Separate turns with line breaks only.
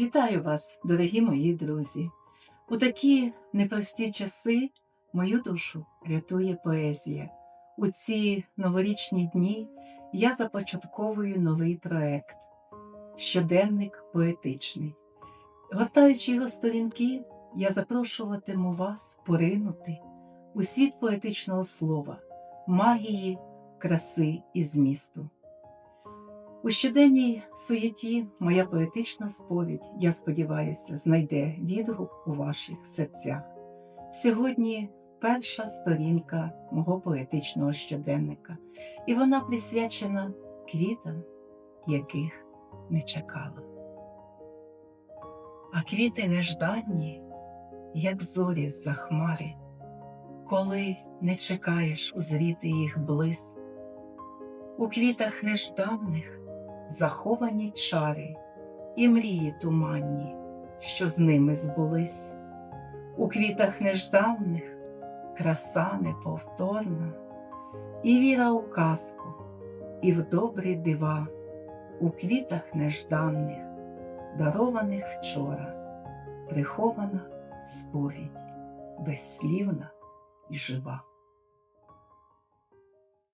Вітаю вас, дорогі мої друзі! У такі непрості часи мою душу рятує поезія. У ці новорічні дні я започатковую новий проект Щоденник поетичний. Гортаючи його сторінки, я запрошуватиму вас поринути у світ поетичного слова, магії, краси і змісту. У щоденній суєті моя поетична сповідь, я сподіваюся, знайде відгук у ваших серцях. Сьогодні перша сторінка мого поетичного щоденника, і вона присвячена квітам, яких не чекала. А квіти нежданні, як зорі з-за хмари, коли не чекаєш узріти їх блиск. У квітах нежданних заховані чари і мрії туманні, що з ними збулись. У квітах нежданних краса неповторна, і віра у казку, і в добрі дива, у квітах нежданних, дарованих вчора, прихована сповідь, безслівна і жива.